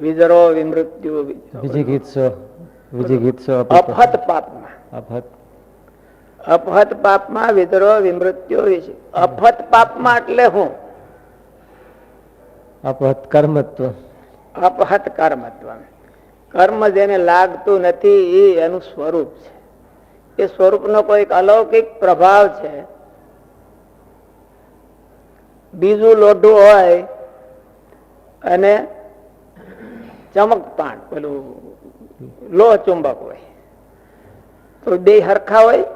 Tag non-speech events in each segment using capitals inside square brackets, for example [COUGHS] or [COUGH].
વિજરો વિમૃત્યુ વિજિગીત્સો વિજિગીત્સો અફત પાપમાં અપહત અફત પાપમાં વિદરો વિમૃત્યુ અફત પાપમાં એટલે હું? અપહત કર્મત્વ અપહત કર્મત્વ કર્મ જેને લાગતું નથી એ એનું સ્વરૂપ છે. એ સ્વરૂપનો કોઈક અલૌકિક પ્રભાવ છે. બીજું લોઢું હોય અને ચમકપાણ પેલું લોહ ચુંબક હોય. તો બે હરખા હોય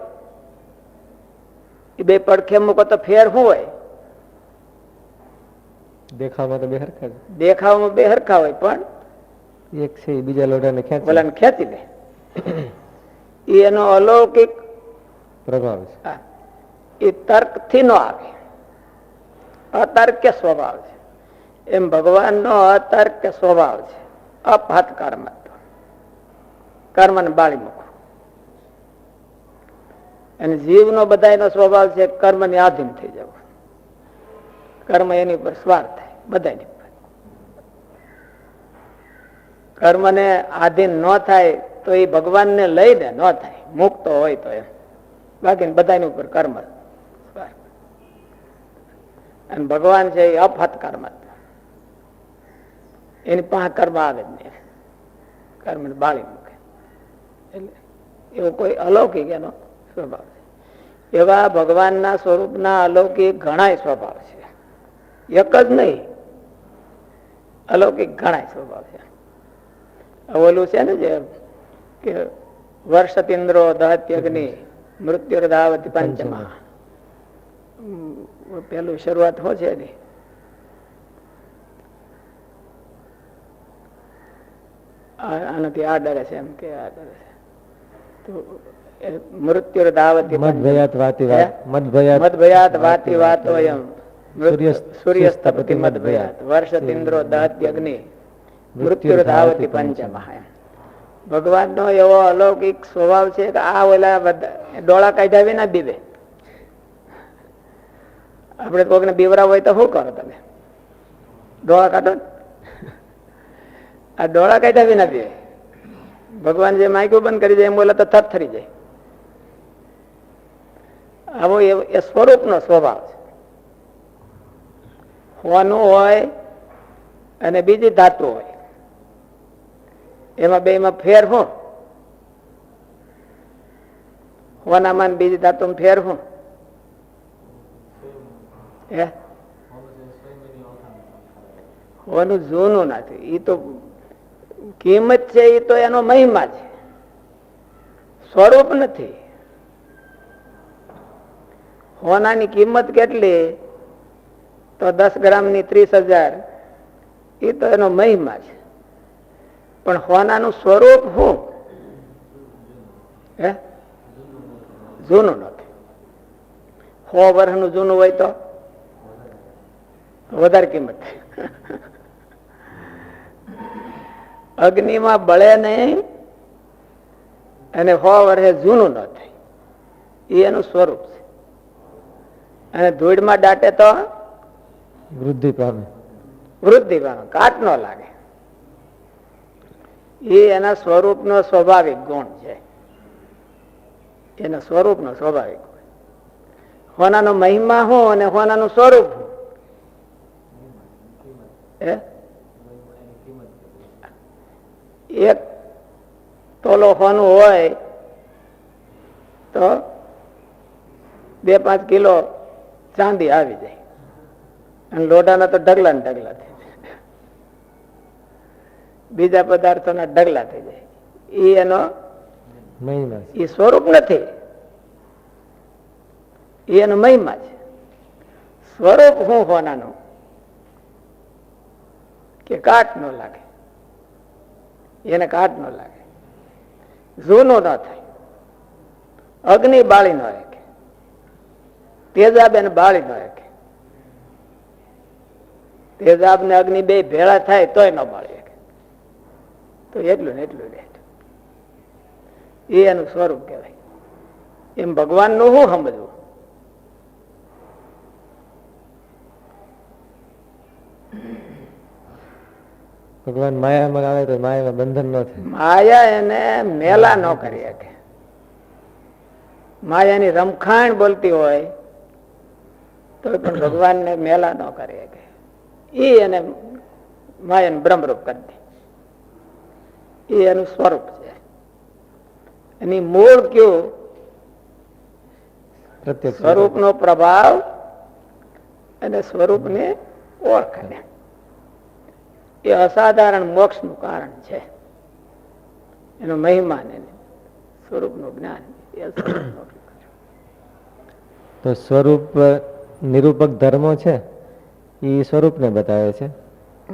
એ બે પડખે મૂકો તો ફેર શું હોય? દેખાવમાં તો બે હરખા દેખાવમાં બે હરખા હોય પણ એક છે બીજા લોઢાને ખેંચે. ઓલાને ખેંચી લે એનો અલૌકિક પ્રભાવ છે. એ તર્કથી ન આવે. અતર્ક્ય સ્વભાવ છે? એમ ભગવાનનો અતર્ક સ્વભાવ છે? અપહત કર્મ ને બાળી મૂકો અને જીવનો બધાયનો સ્વભાવ છે, કર્મની આધીન થઈ જવું. કર્મ એની ઉપર સ્વાર થાય બધાની ઉપર. કર્મને આધીન ન થાય, તો એ ભગવાનને લઈને ન થાય. મુક્ત હોય તો એમ. બાકી બધાની ઉપર કર્મ. અને ભગવાન છે એ અફત કર્મ એની પાસે કર્મ આવે જ નહીં કર્મ બાળી મૂકે. એટલે એવો કોઈ અલૌકિક એનો સ્વભાવ છે. એવા ભગવાનના સ્વરૂપના અલૌકિક ઘણાય સ્વભાવ છે. એક જ નહીં. અલૌકિક ઘણાય સ્વભાવ છે. ઓલું છે ને જે કે વર્ષતિન્દ્રો દહત્યગ્નિ મૃત્યુ ધાવતી પંચમા. પેલું શરૂઆત હોય છે એની. આનાથી આ ડરે છે એમ કે આ ડરે છે. તો મૃત્યુ ધાવતી મદભયાત વાતી વાત મદભયાત મદભયાત વાતી વાતો એમ. સૂર્યસ્ત- સૂર્યસ્તપતિ મદભયાત. વર્ષતિન્દ્રો દહત્યગ્નિ મૃત્યુ ધાવતી પંચમા એમ. ભગવાન નો એવો અલૌકિક સ્વભાવ છે કે આ ઓલા બધા ડોળા કાઢ્યા વિના બીવે. આપણે કોકને બીવરા હોય તો શું કરો તમે? ડોળા કાઢો ને. આ ડોળા કાઢ્યા વિના બીવે ભગવાન જે માયકું બંધ કરી જાય એમ બોલે તો થત થરી જાય. આવો એ- સ્વરૂપ સ્વરૂપનો સ્વભાવ છે. હોવાનું હોય અને બીજી ધાતુ હોય. એમાં બે માં ફેર હું. હોનામાં ને બીજી ધાતુ ફેર હું. હે? હોવાનું જૂનું નથી. એ તો કિંમત છે એ તો એનો મહિમા છે. સ્વરૂપ નથી. હોનાની કિંમત કેટલી? તો દસ ગ્રામની ત્રીસ હજાર. એ તો એનો મહિમા છે. પણ હોનાનું સ્વરૂપ શું? હે? જૂનું નથી. સો વર્ષનું જૂનું હોય તો વધારે કિંમત. અગ્નિમાં બળે નહીં અને હો વર્ષે જૂનું ન થાય. એ એનું સ્વરૂપ છે. અને ધૂળમાં દાટે તો વૃદ્ધિ પામે. વૃદ્ધિ પામે કાટ ન લાગે. એ એના સ્વરૂપનો સ્વાભાવિક ગુણ છે. એના સ્વરૂપનો સ્વાભાવિક ગુણ. હોનાનો મહિમા હું અને હોનાનું સ્વરૂપ? હે? એક તોલો હોનું હોય તો બે પાંચ કિલો ચાંદી આવી જાય. અને લોઢાના તો ઢગલા ને ઢગલા થઈ જાય. બીજા પદાર્થોના ઢગલા થઈ જાય. એ એનો મહિમા એ સ્વરૂપ નથી. એ એનો મહિમા છે. સ્વરૂપ હું હોનાનું? કે કાટ ન લાગે. એને કાટ ન લાગે. જૂનો ન થાય. અગ્નિ બાળી ન તેજાબ એને બાળી ન શકે તેજાબ ને અગ્નિ બે ભેળા થાય તોય ન બાળી શકે. તો એટલું ને એટલું રહે. એ એનું સ્વરૂપ કહેવાય. એમ ભગવાનનું શું સમજવું? ભગવાન માયામાં આવે તો માયામાં બંધન ન થાય. માયા એને મેલા ન કરી શકે. માયાની રમખાણ બોલતી હોય તો પણ ભગવાનને મેલા ન કરી શકે. એ એને માયાને બ્રહ્મરૂપ કરી દે. એ એનું સ્વરૂપ છે. એની મૂળ કયું? સ્વરૂપનો પ્રભાવ અને સ્વરૂપને ઓળખે. એ અસાધારણ મોક્ષનું કારણ છે. એનો મહિમા ને સ્વરૂપનું જ્ઞાન તો સ્વરૂપ નિરૂપક ધર્મો છે એ સ્વરૂપને બતાવે છે.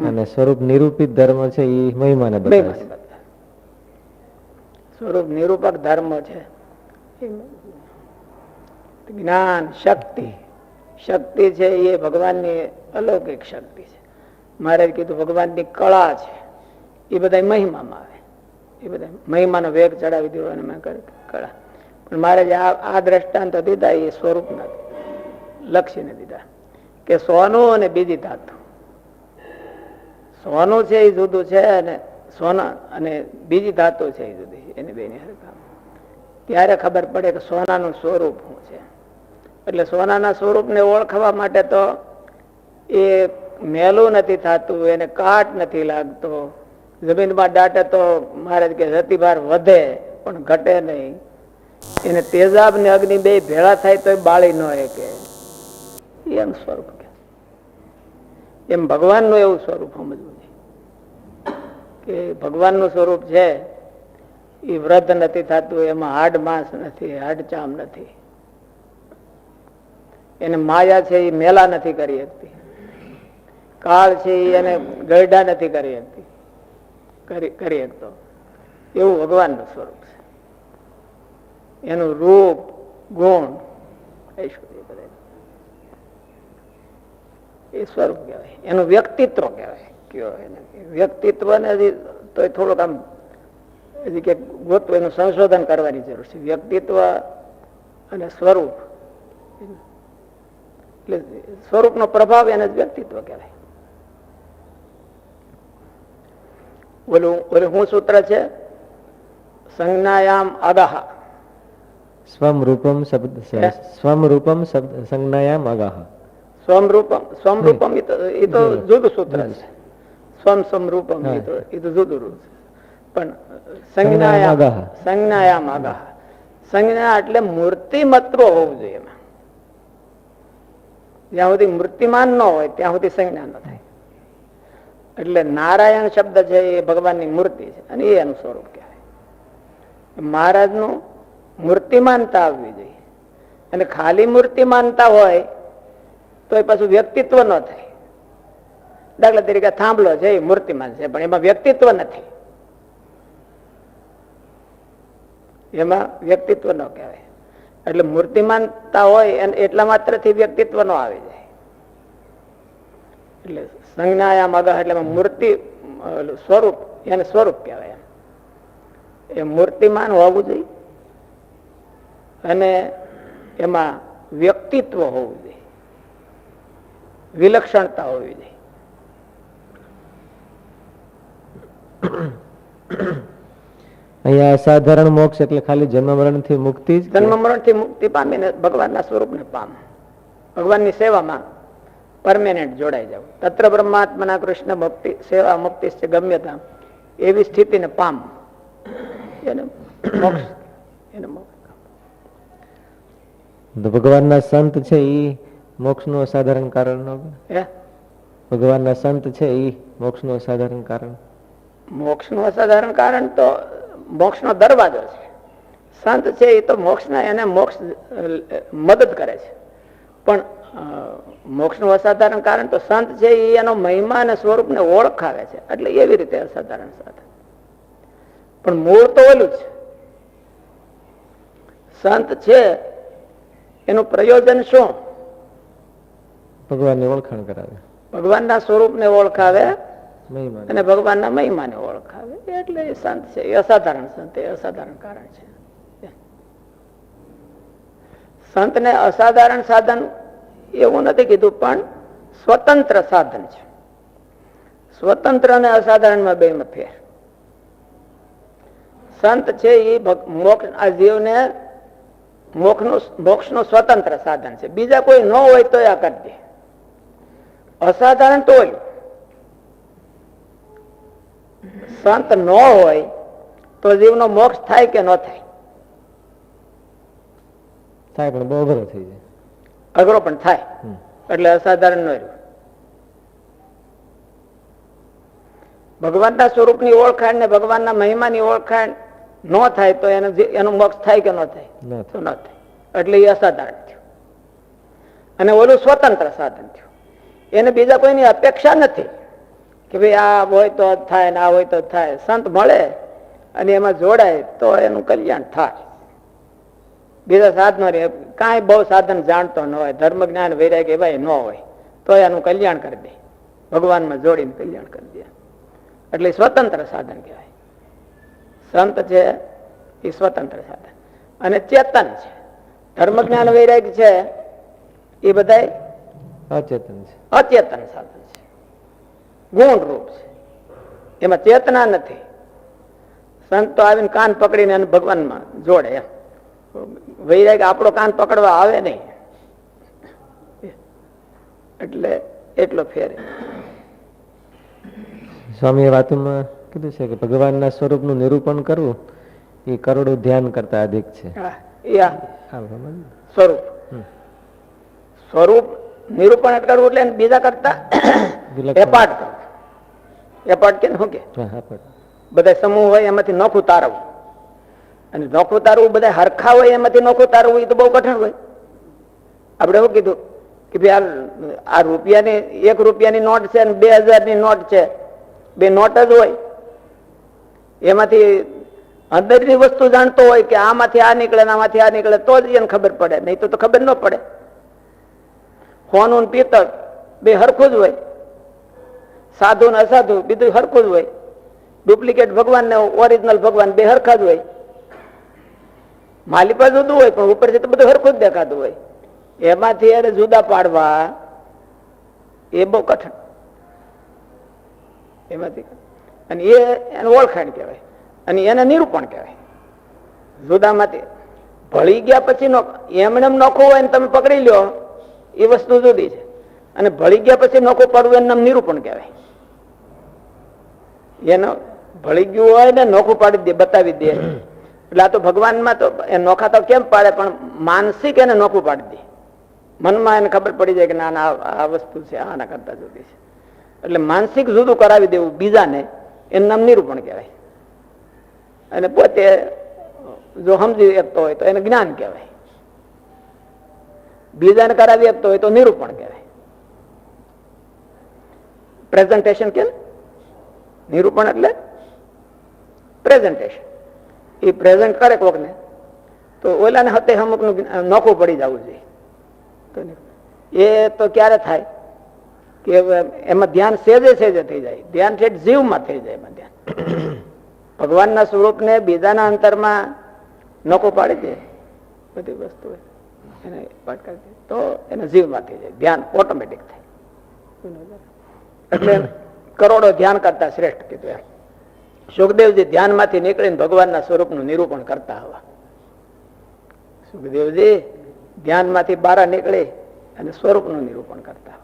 અને સ્વરૂપ નિરૂપિત ધર્મ છે એ મહિમાને બતાવે છે. સ્વરૂપ નિરૂપક ધર્મ છે જ્ઞાન શક્તિ. શક્તિ છે એ ભગવાનની અલૌકિક શક્તિ છે. મારે કીધું, ભગવાનની કળા છે. એ બધા મહિમામાં આવે. એ બધા મહિમાનો વેગ ચડાવી દીધો અને મેં કળા. પણ મારે જે આ દ્રષ્ટાંત દીધા એ સ્વરૂપના લક્ષીને દીધા. કે સોનું અને બીજી ધાતુ. સોનું છે એ જુદું છે અને સોના અને બીજી ધાતુ છે એ જુદી. એની બેની હરકામ ત્યારે ખબર પડે કે સોનાનું સ્વરૂપ શું છે? એટલે સોનાના સ્વરૂપને ઓળખવા માટે તો એ મેલું નથી થતું, એને કાટ નથી લાગતો. જમીનમાં દાટે તો મારે કે રતિભાર વધે, પણ ઘટે નહીં. એને તેજાબ ને અગ્નિ બે ભેળા થાય તો બાળી ન કે એમ સ્વરૂપ કે એમ ભગવાનનું એવું સ્વરૂપ સમજવું કે ભગવાનનું સ્વરૂપ છે, એ વ્રત નથી થતું, એમાં હાડ માંસ નથી, હાડ ચામ નથી. એને માયા છે, એ મેલા નથી કરી શકતી. કાળ છે એને ગરડા નથી કરી શકતી કરી શકતો. એવું ભગવાનનું સ્વરૂપ છે. એનું રૂપ, ગુણ ઐશ્વર્ય બધા એ સ્વરૂપ કહેવાય. એનું વ્યક્તિત્વ કહેવાય. કયો એને વ્યક્તિત્વને હજી તો થોડુંક આમ હજી કે ગોતવ, એનું સંશોધન કરવાની જરૂર છે. વ્યક્તિત્વ અને સ્વરૂપ. એટલે સ્વરૂપનો પ્રભાવ એને જ વ્યક્તિત્વ કહેવાય. ઓલું ઓલું શું સૂત્ર છે? સંજ્ઞાયામ અગાહ. સ્વમ રૂપમ શબ્દ હે? સ્વમ રૂપમ શબ્દ સંજ્ઞાયામ અગાહ. સ્વમરૂપમ સ્વમરૂપમ એ તો એ તો હમ. જુદું સૂત્ર છે. સ્વમ સ્વમરૂપમ એ તો એ તો જુદું રૂપ છે. પણ સંજ્ઞાયામ. સંજ્ઞાયામ આગાહ સંજ્ઞા એટલે મૂર્તિમત્વ હોવું જોઈએ એમાં. જ્યાં સુધી મૂર્તિમાન ન હોય ત્યાં સુધી સંજ્ઞા ન થાય. એટલે નારાયણ શબ્દ છે એ ભગવાનની મૂર્તિ છે. અને એ એનું સ્વરૂપ કહેવાય. મહારાજનું મૂર્તિમાનતા આવવી જોઈએ. અને ખાલી મૂર્તિમાનતા હોય તો એ પાછું વ્યક્તિત્વ ન થાય. દાખલા તરીકે થાંભલો છે એ મૂર્તિમાન છે, પણ એમાં વ્યક્તિત્વ નથી. એમાં વ્યક્તિત્વ ન કહેવાય. એટલે મૂર્તિમાનતા હોય અને એટલા માત્રથી વ્યક્તિત્વ ન આવી જાય. એટલે સંજ્ઞાયામ અગહ એટલે મૂર્તિ સ્વરૂપ એને સ્વરૂપ કહેવાય. એ મૂર્તિમાન હોવું જોઈએ અને એમાં વ્યક્તિત્વ હોવું જોઈએ. વિલક્ષણતા હોવી જોઈએ. અહીંયા અસાધારણ મોક્ષ એટલે ખાલી જન્મ મરણથી મુક્તિ જન્મ મરણથી મુક્તિ પામીને ભગવાનના સ્વરૂપને પામ. ભગવાનની સેવામાં પરમેનન્ટ જોડાઈ જાવ તત્ર બ્રહ્માત્મના કૃષ્ણ ભક્તિ સેવા મુક્તિ છે ગમ્યતા એવી સ્થિતિને પામ. એને મોક્ષ એને ભગવાનના સંત છે એ મોક્ષનું અસાધારણ કારણ ન ભગવાનના સંત છે એ મોક્ષનું અસાધારણ કારણ? મોક્ષનું અસાધારણ કારણ તો મોક્ષનો દરવાજો છે. સંત છે એ તો મોક્ષના એને મોક્ષ મદદ કરે છે. પણ મોક્ષનું અસાધારણ કારણ તો સંત છે એ એનો મહિમા અને સ્વરૂપને ઓળખાવે છે. એટલે એવી રીતે અસાધારણ સાધન. પણ મૂળ તો ઓલું છે સંત છે એનું પ્રયોજન શું? ભગવાનની ઓળખાણ કરાવે. ભગવાનના સ્વરૂપને ઓળખાવે અને ભગવાનના મહિમાને ઓળખાવે. એટલે એ સંત છે એ અસાધારણ સંત એ અસાધારણ કારણ છે. સંતને અસાધારણ સાધન એવું નથી કીધું, પણ સ્વતંત્ર સાધન છે. સ્વતંત્ર અને અસાધારણમાં બે ફેર સંત છે એ મોક્ષ, આ જીવને મોક્ષનું મોક્ષનું સ્વતંત્ર સાધન છે. બીજા કોઈ ન હોય તો આ કરી દે. અસાધારણ તો હોય. સંત ન હોય તો જીવનો મોક્ષ થાય કે ન થાય? થાય પણ બહુ અઘરો થઈ જાય. અઘરો પણ થાય. એટલે અસાધારણ ન રહ્યું. ભગવાનના સ્વરૂપની ઓળખાણ ને ભગવાનના મહિમાની ઓળખાણ ન થાય તો એને એનું મોક્ષ થાય કે ન થાય. તો ન થાય. એટલે એ અસાધારણ થયું. અને ઓલું સ્વતંત્ર સાધન થયું. એને બીજા કોઈની અપેક્ષા નથી કે ભાઈ આ હોય તો થાય ને આ હોય તો થાય. સંત મળે અને એમાં જોડાય તો એનું કલ્યાણ થાય. બીજા સાધનો રે કાંઈ બહુ સાધન જાણતો ન હોય. ધર્મ જ્ઞાન વૈરાગ એવા ન હોય. તો એનું કલ્યાણ કરી દે. ભગવાનમાં જોડીને કલ્યાણ કરી દે. એટલે સ્વતંત્ર સાધન કહેવાય. સંત છે એ સ્વતંત્ર સાધન. અને ચેતન છે. ધર્મ જ્ઞાન વૈરાગ છે એ બધા અચેતન છે. અચેતન સાધન છે. ગુણ રૂપ છે. એમાં ચેતના નથી. સંત તો આવીને કાન પકડીને એને ભગવાનમાં જોડે એમ. વૈરાગ્ય આપણો કાન પકડવા આવે નહીં. એટલે એટલો ફેર. સ્વામી વાતોમાં કીધું છે કે ભગવાનના સ્વરૂપનું નિરૂપણ કરવું એ કરોડો ધ્યાન કરતા અધિક છે. સ્વરૂપ. સ્વરૂપ નિરૂપણ કરવું એટલે બીજા કરતા. એપાટ એપાટ કે શું કે? બધા સમૂહ હોય એમાંથી નોખું તારવું અને નોખું તારવું બધા હરખા હોય, એમાંથી નોખું તારવું એ તો બહુ કઠણ હોય. આપણે શું કીધું? કે ભાઈ આ આ રૂપિયાની, એક રૂપિયાની નોટ છે અને બે હજારની નોટ છે. બે નોટ જ હોય. એમાંથી અંદરની વસ્તુ જાણતો હોય કે આમાંથી આ નીકળે ને આમાંથી આ નીકળે, તો જ એને ખબર પડે. નહીં તો ખબર ન પડે. હોનું પિત્તળ બે હરખું જ હોય. સાધુ ને અસાધુ, બીજું હરખું જ હોય. ડુપ્લિકેટ ભગવાન ને ઓરિજિનલ ભગવાન બે હરખા જ હોય. માલિપા જુદું હોય, પણ ઉપરથી તો બધું હરખું જ દેખાતું હોય. એમાંથી એને જુદા પાડવા એ બહુ કઠણ. એમાંથી અને એ એને ઓળખાણ કહેવાય, અને એને નિરૂપણ કહેવાય. જુદામાંથી ભળી ગયા પછી નો એમને એમ નોખું હોય ને તમે પકડી લ્યો એ વસ્તુ જુદી છે. અને ભળી ગયા પછી નોખું પડવું એનું નિરૂપણ કહેવાય. એનો ભળી ગયું હોય ને નોખું પાડી દે, બતાવી દે. એટલે આ તો ભગવાનમાં તો એ નોખા તો કેમ પાડે? પણ માનસિક એને નોખું પાડી દે. મનમાં એને ખબર પડી જાય કે ના ના, આ- વસ્તુ છે, આના કરતા જુદી છે. એટલે માનસિક જુદું કરાવી દેવું બીજાને એનું નામ નિરૂપણ કહેવાય. અને પોતે જો સમજી શકતો હોય તો એને જ્ઞાન કહેવાય. બીજાને કરાવી શકતો હોય તો નિરૂપણ કહેવાય. પ્રેઝન્ટેશન કેમ? નિરૂપણ એટલે પ્રેઝન્ટેશન એ પ્રેઝન્ટ કરે કોકને તો ઓલાને હતે અમુકનું નોખું પડી જવું જોઈએ. એ તો ક્યારે થાય? કે એમાં ધ્યાન સેજે સેજે થઈ જાય. ધ્યાન છે જીવમાં થઈ જાય એમાં ધ્યાન. [COUGHS] ભગવાનના સ્વરૂપને બીજાના અંતરમાં નોકો પાડી દે. બધી વસ્તુ એને પાટકાર દે. તો એને જીવમાં થઈ જાય. ધ્યાન ઓટોમેટિક થાય. એટલે કરોડો ધ્યાન કરતા શ્રેષ્ઠ કીધું એમ. સુખદેવજી ધ્યાનમાંથી નીકળીને ભગવાનના સ્વરૂપનું નિરૂપણ કરતા હવા સુખદેવજી ધ્યાનમાંથી બારા નીકળે અને સ્વરૂપનું નિરૂપણ કરતા